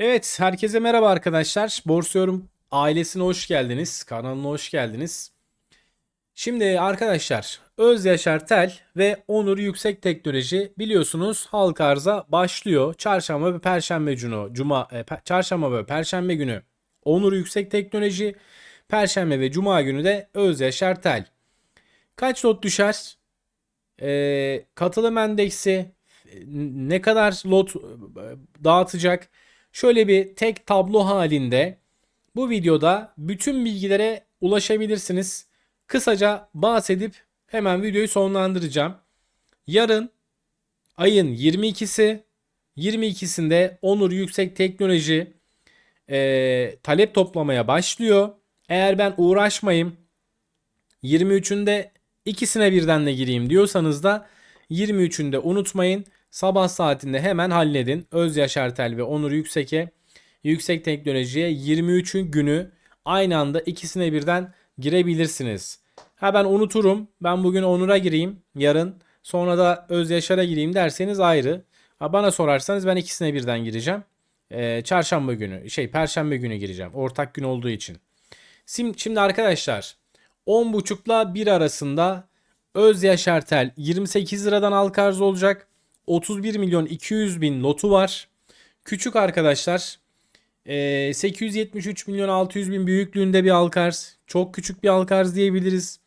Evet, herkese merhaba arkadaşlar. Borsa Yorum ailesine hoş geldiniz. Kanalına hoş geldiniz. Şimdi arkadaşlar, Öz Yaşar Tel ve Onur Yüksek Teknoloji biliyorsunuz halka arıza başlıyor. Çarşamba ve Perşembe günü, Cuma, e, Çarşamba ve Perşembe günü Onur Yüksek Teknoloji, Perşembe ve Cuma günü de Öz Yaşar Tel. Kaç lot düşer? Ee, katılım endeksi e, ne kadar lot e, dağıtacak? Şöyle bir tek tablo halinde bu videoda bütün bilgilere ulaşabilirsiniz. Kısaca bahsedip hemen videoyu sonlandıracağım. Yarın ayın 22'si 22'sinde Onur Yüksek Teknoloji e, talep toplamaya başlıyor. Eğer ben uğraşmayayım 23'ünde ikisine birden de gireyim diyorsanız da 23'ünde unutmayın. Sabah saatinde hemen halledin. Öz Yaşar Tel ve Onur Yüksek'e Yüksek Teknoloji'ye 23'ün günü aynı anda ikisine birden girebilirsiniz. Ha ben unuturum. Ben bugün Onur'a gireyim yarın. Sonra da Öz Yaşar'a gireyim derseniz ayrı. Ha bana sorarsanız ben ikisine birden gireceğim. Ee, çarşamba günü şey perşembe günü gireceğim. Ortak gün olduğu için. Şimdi arkadaşlar 10.5'la 1 arasında Öz Yaşar Tel 28 liradan halka arz olacak. 31 milyon 200 bin lotu var. Küçük arkadaşlar e, 873 milyon 600 bin büyüklüğünde bir halka arz. Çok küçük bir halka arz diyebiliriz.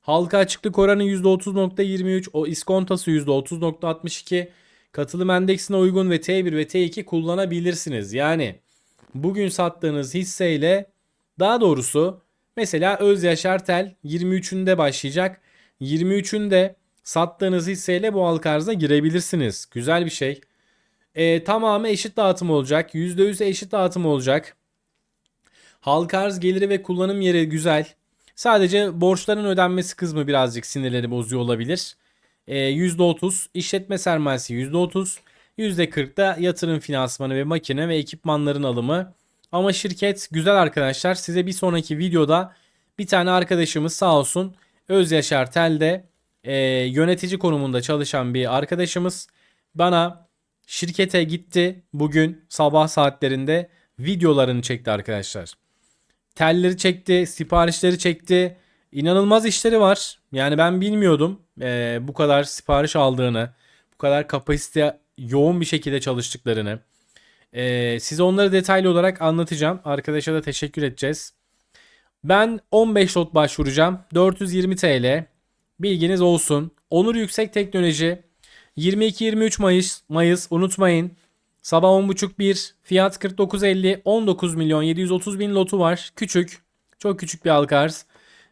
Halka açıklık oranı %30.23, o iskontası %30.62. Katılım endeksine uygun ve T1 ve T2 kullanabilirsiniz. Yani bugün sattığınız hisseyle daha doğrusu mesela Öz Yaşar Tel 23'ünde başlayacak. 23'ünde sattığınız hisseyle bu halka arıza girebilirsiniz. Güzel bir şey. E, tamamı eşit dağıtım olacak. %100 eşit dağıtım olacak. Halka arz geliri ve kullanım yeri güzel. Sadece borçların ödenmesi kısmı birazcık sinirleri bozuyor olabilir. E, %30 işletme sermayesi %30. %40 da yatırım finansmanı ve makine ve ekipmanların alımı. Ama şirket güzel arkadaşlar. Size bir sonraki videoda bir tane arkadaşımız sağ olsun Öz Yaşar Tel'de e, yönetici konumunda çalışan bir arkadaşımız bana şirkete gitti bugün sabah saatlerinde videolarını çekti arkadaşlar. Telleri çekti, siparişleri çekti. İnanılmaz işleri var. Yani ben bilmiyordum e, bu kadar sipariş aldığını, bu kadar kapasite yoğun bir şekilde çalıştıklarını. E, size onları detaylı olarak anlatacağım. Arkadaşa da teşekkür edeceğiz. Ben 15 lot başvuracağım. 420 TL. Bilginiz olsun. Onur Yüksek Teknoloji 22-23 Mayıs, Mayıs unutmayın. Sabah 10.30 1 fiyat 49.50 19 milyon 730 bin lotu var. Küçük. Çok küçük bir halka arz.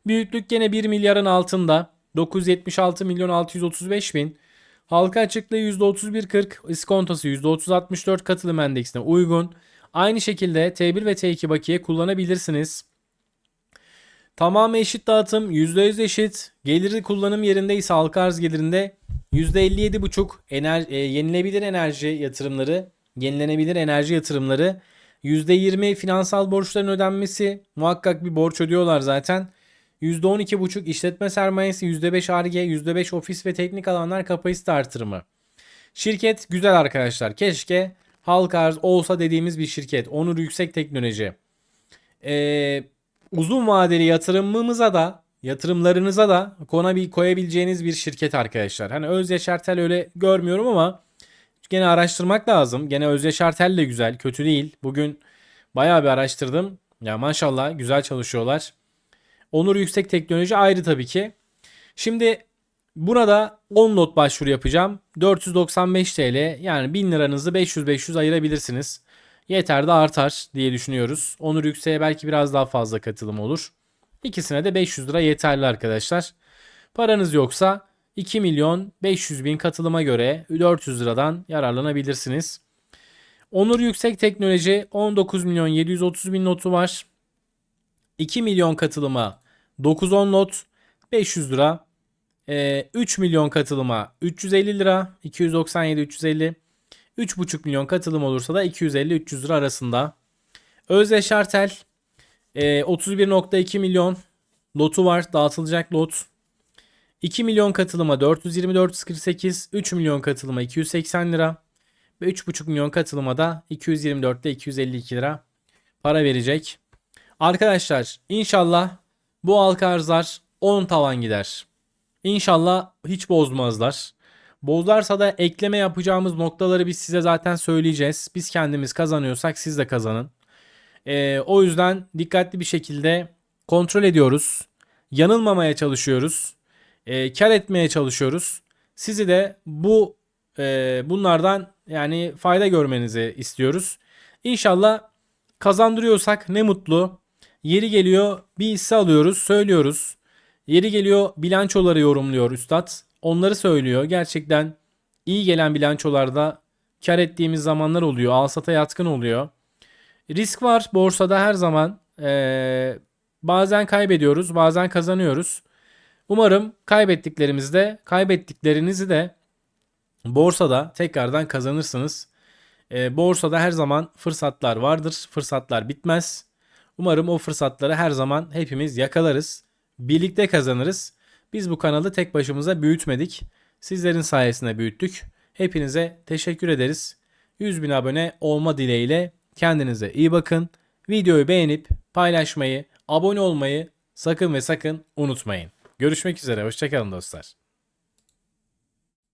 Büyüklük gene 1 milyarın altında. 976 milyon 635 bin. Halka açıklığı %31.40, iskontosu %30.64 katılım endeksine uygun. Aynı şekilde T1 ve T2 bakiye kullanabilirsiniz. Tamamı eşit dağıtım, %100 eşit. Geliri kullanım yerinde ise halka arz gelirinde %57,5 ener e, yenilebilir enerji yatırımları, yenilenebilir enerji yatırımları, %20 finansal borçların ödenmesi, muhakkak bir borç ödüyorlar zaten. %12,5 işletme sermayesi, %5 ARGE, %5 ofis ve teknik alanlar kapasite artırımı. Şirket güzel arkadaşlar. Keşke halka arz olsa dediğimiz bir şirket. Onur Yüksek Teknoloji. Ee, uzun vadeli yatırımımıza da yatırımlarınıza da konabil koyabileceğiniz bir şirket arkadaşlar. Hani Öz Yaşar Tel öyle görmüyorum ama gene araştırmak lazım. Gene Öz Yaşar Tel de güzel, kötü değil. Bugün bayağı bir araştırdım. Ya maşallah güzel çalışıyorlar. Onur Yüksek Teknoloji ayrı tabii ki. Şimdi burada 10 lot başvuru yapacağım. 495 TL yani 1000 liranızı 500-500 ayırabilirsiniz. Yeter de artar diye düşünüyoruz. Onur Yüksek'e belki biraz daha fazla katılım olur. İkisine de 500 lira yeterli arkadaşlar. Paranız yoksa 2 milyon 500 bin katılıma göre 400 liradan yararlanabilirsiniz. Onur Yüksek Teknoloji 19 milyon 730 bin notu var. 2 milyon katılıma 9-10 lot 500 lira. Ee, 3 milyon katılıma 350 lira 297 350 3,5 milyon katılım olursa da 250-300 lira arasında. Özde Şartel e, 31.2 milyon lotu var. Dağıtılacak lot. 2 milyon katılıma 424.48, 3 milyon katılıma 280 lira. Ve 3,5 milyon katılıma da 224'te 252 lira para verecek. Arkadaşlar inşallah bu halka arzlar 10 tavan gider. İnşallah hiç bozmazlar. Bozlarsa da ekleme yapacağımız noktaları biz size zaten söyleyeceğiz. Biz kendimiz kazanıyorsak siz de kazanın. Ee, o yüzden dikkatli bir şekilde kontrol ediyoruz. Yanılmamaya çalışıyoruz. Ee, kar etmeye çalışıyoruz. Sizi de bu e, bunlardan yani fayda görmenizi istiyoruz. İnşallah kazandırıyorsak ne mutlu. Yeri geliyor bir hisse alıyoruz, söylüyoruz. Yeri geliyor bilançoları yorumluyor üstad. Onları söylüyor. Gerçekten iyi gelen bilançolarda kar ettiğimiz zamanlar oluyor. Alsata yatkın oluyor. Risk var borsada her zaman. Ee, bazen kaybediyoruz, bazen kazanıyoruz. Umarım kaybettiklerimizde, kaybettiklerinizi de borsada tekrardan kazanırsınız. Ee, borsada her zaman fırsatlar vardır. Fırsatlar bitmez. Umarım o fırsatları her zaman hepimiz yakalarız. Birlikte kazanırız. Biz bu kanalı tek başımıza büyütmedik. Sizlerin sayesinde büyüttük. Hepinize teşekkür ederiz. 100 bin abone olma dileğiyle kendinize iyi bakın. Videoyu beğenip paylaşmayı, abone olmayı sakın ve sakın unutmayın. Görüşmek üzere. Hoşçakalın dostlar.